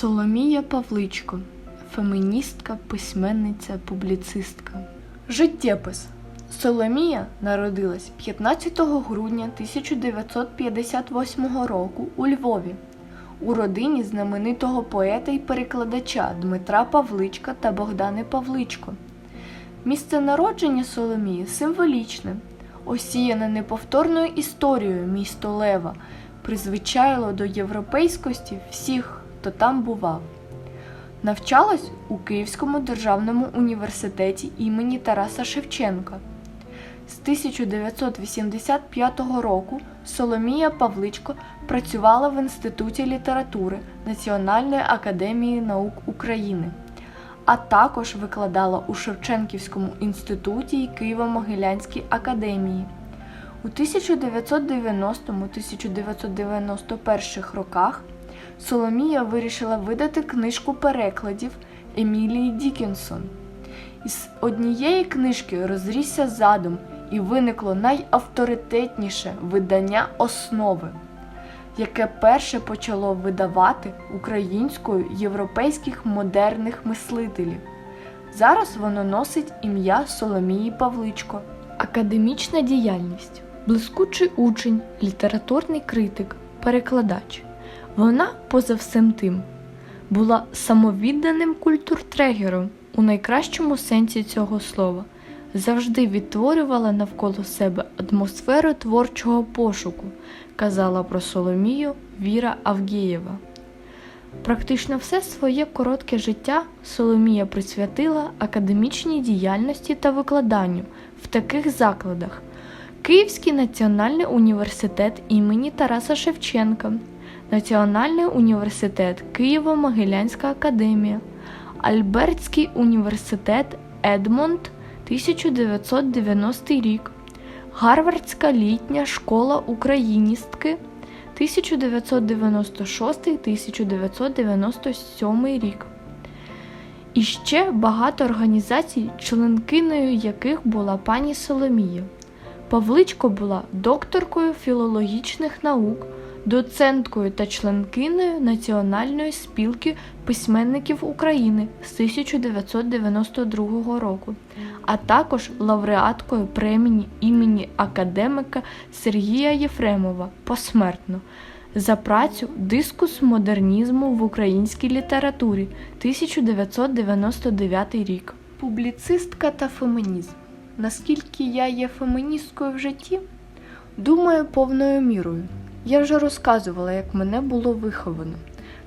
Соломія Павличко, феміністка, письменниця, публіцистка. Життєпис. Соломія народилась 15 грудня 1958 року у Львові у родині знаменитого поета і перекладача Дмитра Павличка та Богдани Павличко. Місце народження Соломії символічне, осіяне неповторною історією місто Лева, призвичайло до європейськості всіх, хто там бував. Навчалась у Київському державному університеті імені Тараса Шевченка. З 1985 року Соломія Павличко працювала в Інституті літератури Національної академії наук України, а також викладала у Шевченківському інституті і Києво-Могилянській академії. У 1990-1991 роках Соломія вирішила видати книжку перекладів Емілії Дікінсон. Із однієї книжки розрісся задум і виникло найавторитетніше видання основи, яке перше почало видавати українською європейських модерних мислителів. Зараз воно носить ім'я Соломії Павличко. Академічна діяльність, блискучий учень, літературний критик, перекладач. Вона, поза всім тим, була самовідданим культуртрегером у найкращому сенсі цього слова, завжди відтворювала навколо себе атмосферу творчого пошуку, казала про Соломію Віра Авгієва. Практично все своє коротке життя Соломія присвятила академічній діяльності та викладанню в таких закладах: Київський національний університет імені Тараса Шевченка, Національний університет Києво-Могилянська академія, Альбертський університет Едмонд 1990 рік, Гарвардська літня школа україністки 1996-1997 рік. І ще багато організацій, членкиною яких була пані Соломія. Павличко була докторкою філологічних наук, доценткою та членкиною Національної спілки письменників України з 1992 року, а також лауреаткою премії імені академика Сергія Єфремова посмертно за працю Дискус модернізму в українській літературі 1999 рік. Публіцистка та фемінізм. Наскільки я є феміністкою в житті? Думаю, повною мірою. Я вже розказувала, як мене було виховано.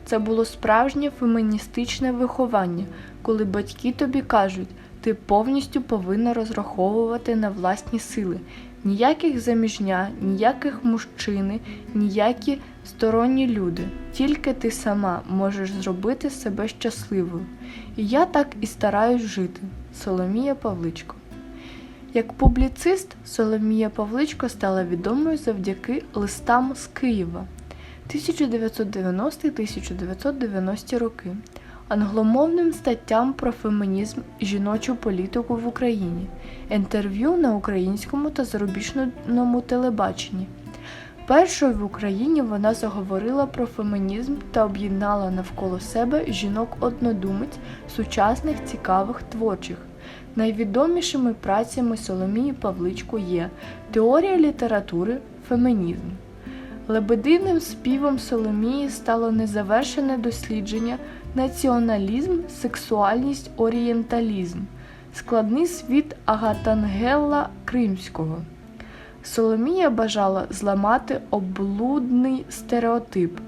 Це було справжнє феміністичне виховання, коли батьки тобі кажуть, ти повністю повинна розраховувати на власні сили. Ніяких заміжня, ніяких мужчини, ніякі сторонні люди. Тільки ти сама можеш зробити себе щасливою. І я так і стараюсь жити. Соломія Павличко. Як публіцист Соломія Павличко стала відомою завдяки листам з Києва 1990-1990 роки, англомовним статтям про фемінізм і жіночу політику в Україні, інтерв'ю на українському та зарубіжному телебаченні. Першою в Україні вона заговорила про фемінізм та об'єднала навколо себе жінок-однодумець, сучасних цікавих творчих. Найвідомішими працями Соломії Павличко є Теорія літератури, фемінізм. Лебединним співом Соломії стало незавершене дослідження націоналізм, сексуальність, орієнталізм, складний світ Агатангелла Кримського. Соломія бажала зламати облудний стереотип.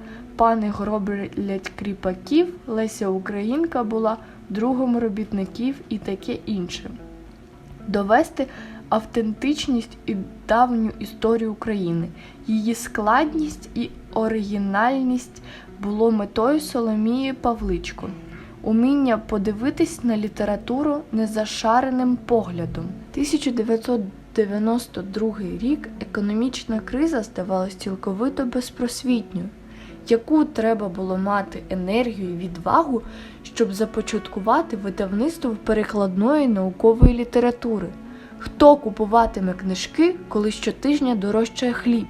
Пани гроблять кріпаків, Леся Українка була другом робітників і таке інше. Довести автентичність і давню історію України, її складність і оригінальність було метою Соломії Павличко, уміння подивитись на літературу незашареним поглядом. 1992 рік економічна криза здавалась цілковито безпросвітньою яку треба було мати енергію і відвагу, щоб започаткувати видавництво перекладної наукової літератури. Хто купуватиме книжки, коли щотижня дорожчає хліб?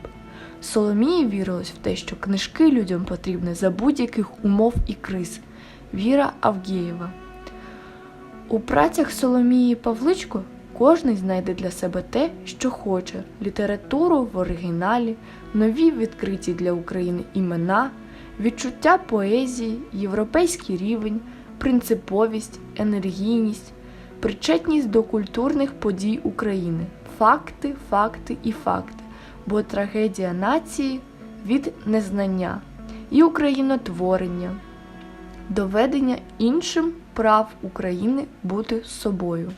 Соломії вірилось в те, що книжки людям потрібні за будь-яких умов і криз. Віра Авгієва. У працях Соломії Павличко кожний знайде для себе те, що хоче: літературу в оригіналі, нові відкриті для України імена, відчуття поезії, європейський рівень, принциповість, енергійність, причетність до культурних подій України, факти, факти і факти, бо трагедія нації від незнання і українотворення. Доведення іншим прав України бути собою.